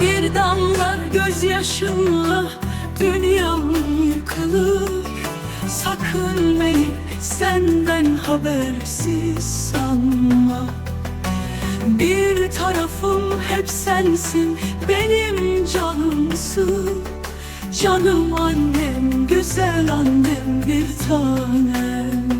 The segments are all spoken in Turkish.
Bir damla gözyaşınla dünyam yıkılır. Sakın beni senden habersiz sanma. Bir tarafım hep sensin benim canımsın Canım annem, güzel annem bir tanem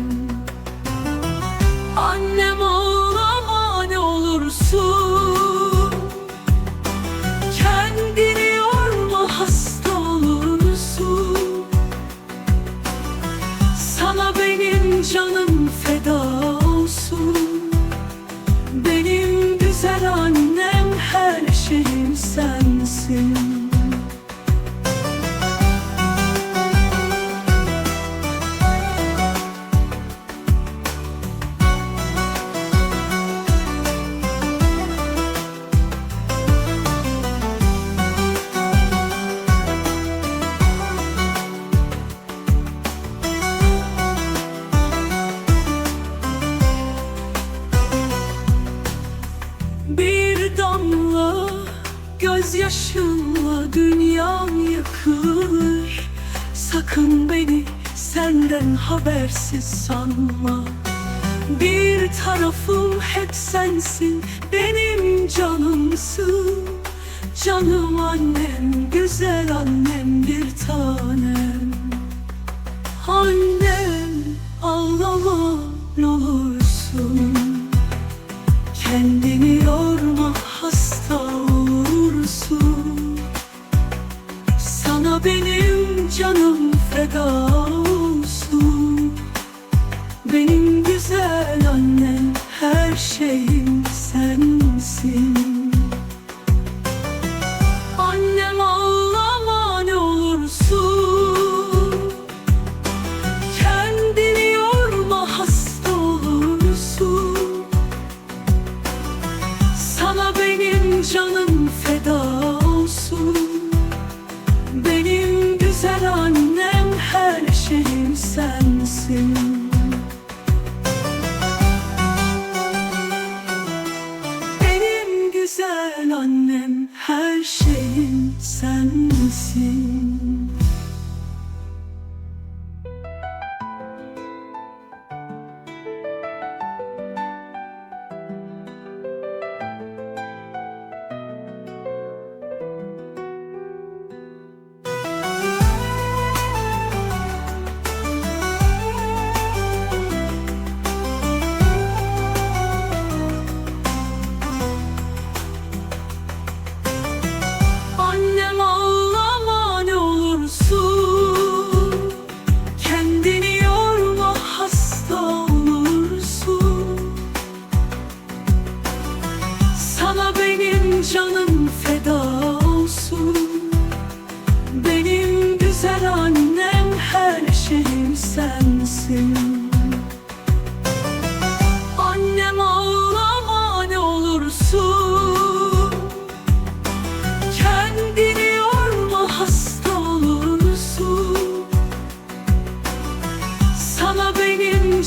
Benim canım feda olsun. Benim güzel annem gözyaşınla dünyam yıkılır. Sakın beni senden habersiz sanma. Bir tarafım hep sensin benim canımsın. Canım annem, güzel annem bir tanem feda olsun. Benim güzel annem her şeyim Benim güzel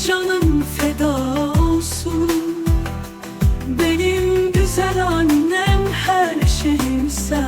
canım feda olsun. Benim güzel annem her şeyim sen